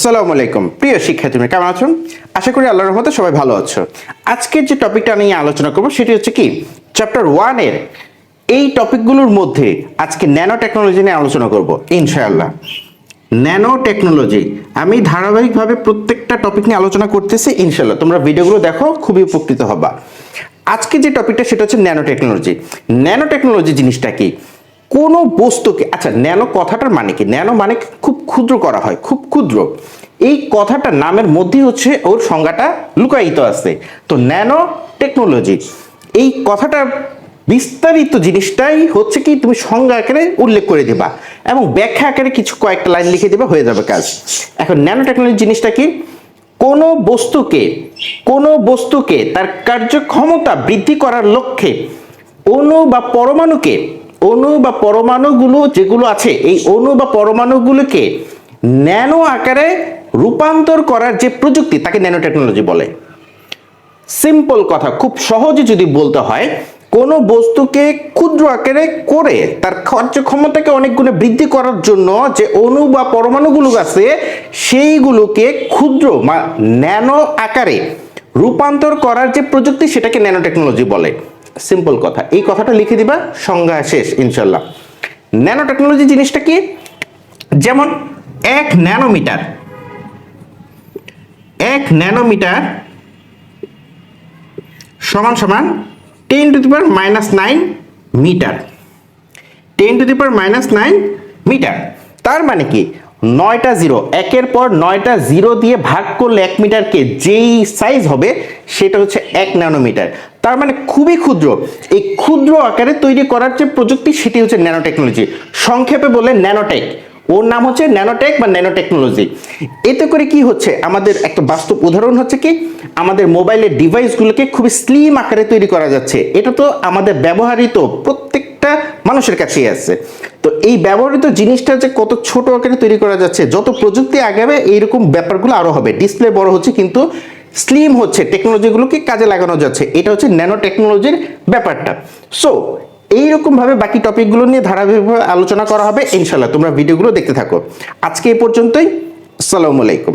আসসালামু আলাইকুম। প্রিয় শিক্ষার্থীরা কেমন আছো? আশা করি আল্লাহর রহমতে সবাই ভালো আছো। আজকের যে টপিকটা নিয়ে আলোচনা করব, সেটি হচ্ছে কি? চ্যাপ্টার ওয়ানের এই টপিকগুলোর মধ্যে আজকে ন্যানো টেকনোলজি নিয়ে আলোচনা করব, ইনশাআল্লাহ। ন্যানো টেকনোলজি আমি ধারাবাহিকভাবে প্রত্যেকটা টপিক নিয়ে আলোচনা করতেছি, ইনশাআল্লাহ। তোমরা ভিডিওগুলো দেখো, খুবই উপকৃত হবা। আজকে যে টপিকটা, সেটা হচ্ছে ন্যানো টেকনোলজি ন্যানো টেকনোলজি জিনিসটা কি? কোনো বস্তুকে আচ্ছা ন্যানো কথাটার মানে কি? ন্যানো মানে খুব ক্ষুদ্র করা হয়, খুব ক্ষুদ্র। এই কথাটা নামের মধ্যেই হচ্ছে ওর সংজ্ঞাটা লুকায়িত আছে। তো ন্যানো টেকনোলজি, এই কথাটার বিস্তারিত জিনিসটাই হচ্ছে কি তুমি সংজ্ঞা আকারে উল্লেখ করে দিবা এবং ব্যাখ্যা আকারে কিছু কয়েকটা লাইন লিখে দিবা, হয়ে যাবে কাজ। এখন ন্যানো টেকনোলজি জিনিসটা কি? কোনো বস্তুকে কোনো বস্তুকে তার কার্যক্ষমতা বৃদ্ধি করার লক্ষ্যে, অণু বা পরমাণুকে অণু বা পরমাণুগুলো যেগুলো আছে, এই অণু বা পরমাণুগুলোকে ন্যানো আকারে রূপান্তর করার যে প্রযুক্তি, তাকে ন্যানো টেকনোলজি বলে। সিম্পল কথা, খুব সহজে যদি বলতে হয়, কোনো বস্তুকে ক্ষুদ্র আকারে করে তার কার্যক্ষমতাকে অনেক গুণে বৃদ্ধি করার জন্য যে অণু বা পরমাণুগুলো আছে, সেইগুলোকে ক্ষুদ্র বা ন্যানো আকারে রূপান্তর করার যে প্রযুক্তি, সেটাকে ন্যানো টেকনোলজি বলে। সিম্পল কথা। এই কথাটা লিখে দিবা সংজ্ঞা শেষ ইনশাল্লাহ ন্যানো টেকনোলজি জিনিসটা কি? যেমন এক ন্যানোমিটার এক ন্যানোমিটার সমান সমান ten to the power minus nine metre. Ten to the power minus nine metre. তার মানে কি? নয়টা জিরো, একের পর নয়টা জিরো দিয়ে ভাগ করলে এক মিটারকে যেই সাইজ হবে, সেটা হচ্ছে এক ন্যানোমিটার। তার মানে খুবই ক্ষুদ্র। এই ক্ষুদ্র আকারে তৈরি করার যে প্রযুক্তি, সেটি হচ্ছে ন্যানো টেকনোলজি সংক্ষেপে বলে ন্যানোটেক ওর নাম হচ্ছে ন্যানোটেক বা ন্যানো টেকনোলজি এতে করে কি হচ্ছে? আমাদের একটা বাস্তব উদাহরণ হচ্ছে কি? আমাদের মোবাইলের ডিভাইসগুলোকে খুবই স্লিম আকারে তৈরি করা যাচ্ছে। এটা তো আমাদের ব্যবহৃত প্রত্যেকটা মানুষের কাছেই আছে। তো এই ব্যবহৃত জিনিসটা যে কত ছোট আকারে তৈরি করা যাচ্ছে, যত প্রযুক্তি আগাবে, এইরকম ব্যাপারগুলো আরও হবে। ডিসপ্লে বড় হচ্ছে কিন্তু স্লিম হচ্ছে টেকনোলজিগুলোকে কাজে লাগানো যাচ্ছে। এটা হচ্ছে ন্যানো টেকনোলজির ব্যাপারটা। সো এইরকম ভাবে বাকি টপিকগুলো নিয়ে ধারাবাহিকভাবে আলোচনা করা হবে। ইনশাল্লাহ তোমরা ভিডিওগুলো দেখতে থাকো। আজকে এই পর্যন্তই। আসসালামু আলাইকুম।